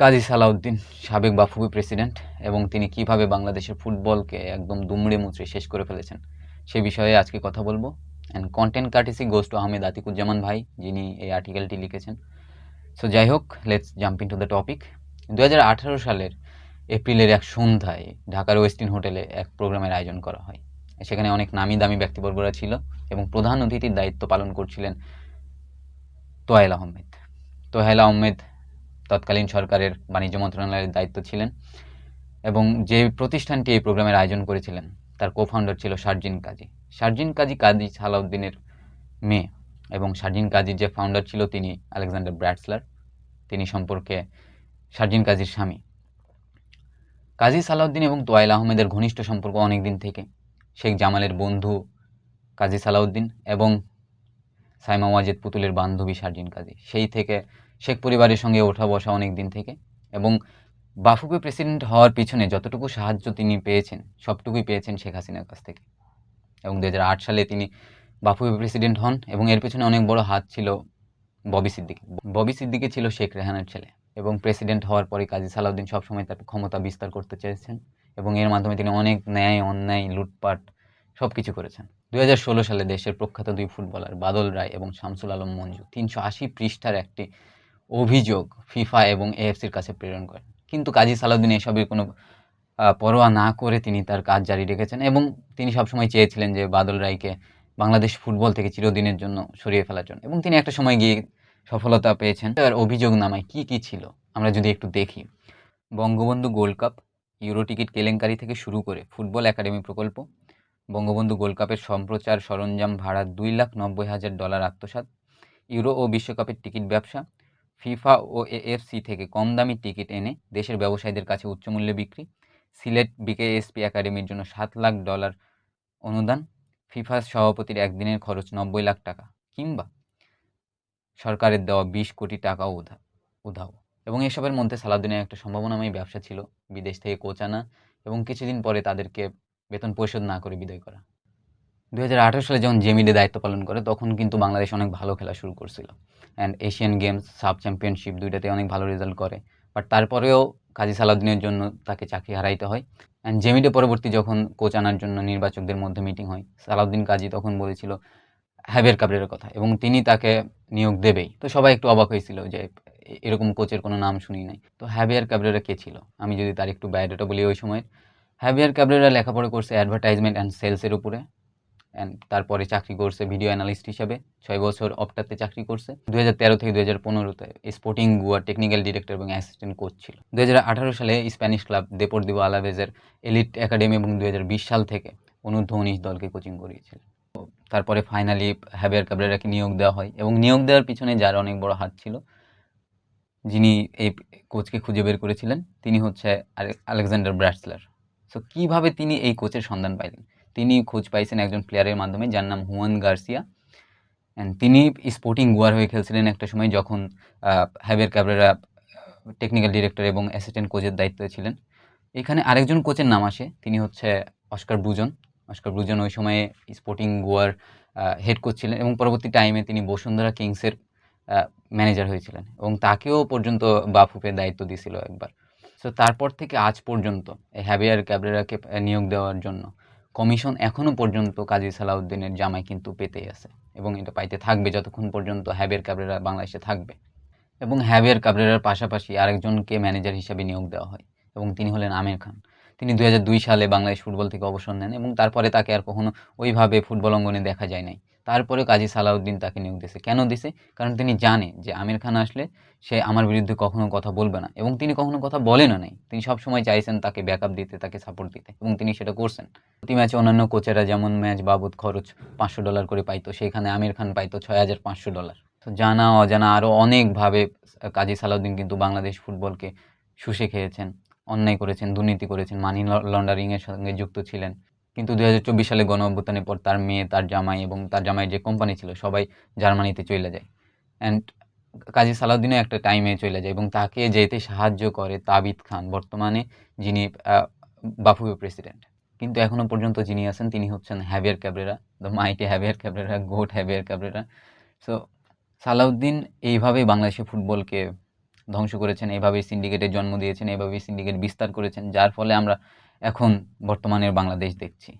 কাজী সালাউদ্দিন, সাবেক বাফুবি প্রেসিডেন্ট, এবং তিনি কীভাবে বাংলাদেশের ফুটবলকে একদম দুমড়ে মুচড়ে শেষ করে ফেলেছেন, সে বিষয়ে আজকে কথা বলব। অ্যান্ড কন্টেন্ট কার্টিসি গোস্ট আহমেদ আতিকুজ্জামান ভাই, যিনি এই আর্টিকেলটি লিখেছেন। সো যাই হোক let's jump into the topic দু হাজার আঠারো সালের এপ্রিলের এক সন্ধ্যায় ঢাকার ওয়েস্টিন হোটেলে এক প্রোগ্রামের আয়োজন করা হয়। সেখানে অনেক নামি দামি ব্যক্তিবর্গরা ছিল, এবং প্রধান অতিথির দায়িত্ব পালন করছিলেন তোয়াইল আহমেদ। তোহাইল আহমেদ তৎকালীন সরকারের বাণিজ্য মন্ত্রণালয়ের দায়িত্ব ছিলেন এবং যে প্রতিষ্ঠানটি এই প্রোগ্রামের আয়োজন করেছিলেন, তার কো ফাউন্ডার ছিল শারজিন কাজী। শারজিন কাজী কাজী সালাউদ্দিনের মেয়ে এবং শারজিন কাজীর যে ফাউন্ডার ছিল তিনি আলেকজান্ডার ব্র্যাডসলার। তিনি সম্পর্কে শারজিন কাজীর স্বামী। কাজী সালাউদ্দিন এবং তোয়াইল আহমেদের ঘনিষ্ঠ সম্পর্ক অনেক দিন থেকে শেখ জামালের বন্ধু কাজী সালাউদ্দিন এবং সাইমা ওয়াজেদ পুতুলের বান্ধবী শারজিন কাজী। সেই থেকে শেখ পরিবারের সঙ্গে ওঠা বসা অনেক দিন থেকে। এবং বাফুকে প্রেসিডেন্ট হওয়ার পিছনে যতটুকু সাহায্য তিনি পেয়েছেন, সবটুকুই পেয়েছেন শেখ হাসিনার কাছ থেকে। এবং দু হাজার আট সালে তিনি বাফুকে প্রেসিডেন্ট হন এবং এর পেছনে অনেক বড় হাত ছিল ববি সিদ্দিকি। ববি সিদ্দিকি ছিল শেখ রেহানার ছেলে এবং প্রেসিডেন্ট হওয়ার পরে কাজী সালাউদ্দিন সবসময় তার ক্ষমতা বিস্তার করতে চেয়েছেন এবং এর মাধ্যমে তিনি অনেক ন্যায়, অন্যায়, লুটপাট সব কিছু করেছেন। দুই হাজার ষোলো সালে দেশের প্রখ্যাত দুই ফুটবলার বাদল রায় এবং শামসুল আলম মঞ্জু তিনশো আশি পৃষ্ঠার একটি অভিযোগ ফিফা এবং এএফসির কাছে প্রেরণ করেন। কিন্তু কাজী সালাউদ্দিন এসবের কোনো পরোয়া না করে তিনি তার কাজ জারি রেখেছেন এবং তিনি সবসময় চেয়েছিলেন যে বাদল রায়কে বাংলাদেশ ফুটবল থেকে চিরদিনের জন্য সরিয়ে ফেলার জন্য এবং তিনি একটা সময় গিয়ে সফলতা পেয়েছেন। তার অভিযোগ নামায় কি কি ছিল? আমরা যদি একটু দেখি। Bangabandhu gold cup, euro ticket কেলেঙ্কারি থেকে শুরু করে ফুটবল একাডেমি প্রকল্প বঙ্গবন্ধু গোল্ড কাপের সম্প্রচার সরঞ্জাম ভাড়া দুই লাখ নব্বই হাজার ডলার আত্মসাত ইউরো ও বিশ্বকাপের টিকিট ব্যবসা, ফিফা ও এএফসি থেকে কম দামি টিকিট এনে দেশের ব্যবসায়ীদের কাছে উচ্চমূল্যে বিক্রি, সিলেট বিকেএসপি একাডেমির জন্য সাত লাখ ডলার অনুদান ফিফা সভাপতির একদিনের খরচ নব্বই লাখ টাকা কিংবা সরকারের দেওয়া বিশ কোটি টাকাও উধা, উধাও। এবং এসবের মধ্যে সালাউদ্দিনের একটা সম্ভাবনাময় ব্যবসা ছিল বিদেশ থেকে কোচ আনা এবং কিছুদিন পরে তাদেরকে বেতন পরিশোধ না করে বিদায় করা। দু হাজার আঠেরো সালে যখন জেমিডে দায়িত্ব পালন করে, তখন কিন্তু বাংলাদেশ অনেক ভালো খেলা শুরু করছিল। And Asian Games sub championship দুইটাতে অনেক ভালো রেজাল্ট করে। বাট তারপরেও কাজী সালাউদ্দিনের জন্য তাকে চাকরি হারাইতে হয়। অ্যান্ড জেমিডে পরবর্তী যখন কোচ আনার জন্য নির্বাচকদের মধ্যে মিটিং হয়, সালাউদ্দিন কাজী তখন বলেছিল হ্যাভিয়ার কাবরের কথা। এবং তিনি তাকে নিয়োগ দেবেই। তো সবাই একটু অবাক হয়েছিল যে এরকম কোচের কোনো নাম শুনি নাই। তো হ্যাভিয়ার কাবরেরা কে ছিল? আমি যদি তার একটু বায়োডাটা বলি ওই সময় হ্যাভিয়ার কাবরেরা লেখাপড়া করছে অ্যাডভার্টাইজমেন্ট অ্যান্ড সেলসের উপরে অ্যান্ড তারপরে চাকরি করছে ভিডিও অ্যানালিস্ট হিসাবে, ছয় বছর অপটাতে চাকরি করছে। দু হাজার তেরো থেকে দু হাজার পনেরোতে স্পোর্টিং গুয়ার টেকনিক্যাল ডিরেক্টর এবং অ্যাসিস্ট্যান্ট কোচ ছিল। দু হাজার আঠারো সালে স্প্যানিশ ক্লাব দেপোর্দিভো আলাভেজের এলিট একাডেমি এবং দু হাজার বিশ সাল থেকে অনূর্ধ্ব দলকে কোচিং করিয়েছিলেন তো তারপরে ফাইনালি হ্যাভিয়ার কাবরেরাকে নিয়োগ দেওয়া হয় এবং নিয়োগ দেওয়ার পিছনে যার অনেক বড় হাত ছিল, যিনি এই কোচকে খুঁজে বের করেছিলেন, তিনি হচ্ছে আলেকজান্ডার ব্র্যাটসলার সো কীভাবে তিনি এই কোচের সন্ধান পাইলেন? তিনি খোঁজ পাইছেন একজন প্লেয়ারের মাধ্যমে যার নাম হুয়ান গার্সিয়া। অ্যান্ড তিনি স্পোর্টিং গোয়ার হয়ে খেলছিলেন একটা সময় যখন হ্যাবের ক্যাবরেরা টেকনিক্যাল ডিরেক্টর এবং অ্যাসিস্ট্যান্ট কোচের দায়িত্বে ছিলেন। এখানে আরেকজন কোচের নাম আসে, তিনি হচ্ছে অস্কার ব্রুজন। অস্কার ব্রুজন ওই সময়ে স্পোর্টিং গোয়ার হেড কোচ ছিলেন এবং পরবর্তী টাইমে তিনি বসুন্ধরা কিংসের ম্যানেজার হয়েছিলেন এবং তাকেও পর্যন্ত বাফুপের দায়িত্ব দিয়েছিল একবার। সো তারপর থেকে আজ পর্যন্ত এই হ্যাভিয়ার ক্যাবরেরাকে নিয়োগ দেওয়ার জন্য কমিশন এখনও পর্যন্ত কাজী সালাউদ্দিনের জামাই কিন্তু পেতেই আছে এবং এটা পাইতে থাকবে যতক্ষণ পর্যন্ত হ্যাভিয়ার ক্যাবরেরা বাংলাদেশে থাকবে। এবং হ্যাভিয়ার ক্যাবরেরার পাশাপাশি আরেকজনকে ম্যানেজার হিসাবে নিয়োগ দেওয়া হয় এবং তিনি হলেন আমির খান। তিনি দু হাজার দুই সালে বাংলাদেশ ফুটবল থেকে অবসর নেন এবং তারপরে তাকে আর কখনো ওইভাবে ফুটবল অঙ্গনে দেখা যায় নাই। তারপরে কাজী সালাউদ্দিন তাকে নিয়োগ দিয়েছে। কেন দিছে কারণ তিনি জানে যে আমির খান আসলে সে আমার বিরুদ্ধে কখনো কথা বলবে না এবং তিনি কখনো কথা বলেনও নাই। তিনি সবসময় চাইছেন তাকে ব্যাকআপ দিতে, তাকে সাপোর্ট দিতে এবং তিনি সেটা করছেন। প্রতি ম্যাচে অন্যান্য কোচেরা যেমন ম্যাচ বাবদ খরচ পাঁচশো ডলার করে পাইতো, সেখানে আমির খান পাইতো ছয় হাজার পাঁচশো ডলার তো জানা অজানা আরও অনেকভাবে কাজী সালাউদ্দিন কিন্তু বাংলাদেশ ফুটবলকে শুষে খেয়েছেন, অন্যায় করেছেন, দুর্নীতি করেছেন মানি লন্ডারিংয়ের সঙ্গে যুক্ত ছিলেন। কিন্তু দু হাজার চব্বিশ সালে গণ অভ্যুত্থানের পর তার মেয়ে, তার জামাই এবং তার জামাই যে কোম্পানি ছিল, সবাই জার্মানিতে চলে যায়। অ্যান্ড কাজী সালাউদ্দিনও একটা টাইমে চলে যায় এবং তাকে যেতে সাহায্য করে তাবিদ খান, বর্তমানে যিনি বাফুবে প্রেসিডেন্ট কিন্তু এখনও পর্যন্ত যিনি আছেন, তিনি হচ্ছেন Javier Cabrera the mighty Javier Cabrera GOAT Javier Cabrera so Salahuddin এইভাবেই বাংলাদেশের ফুটবলকে ধ্বংস করেছেন এভাবেই সিন্ডিকেটের জন্ম দিয়েছেন এভাবেই সিন্ডিকেট বিস্তার করেছেন, যার ফলে আমরা এখন বর্তমানের বাংলাদেশ দেখছি।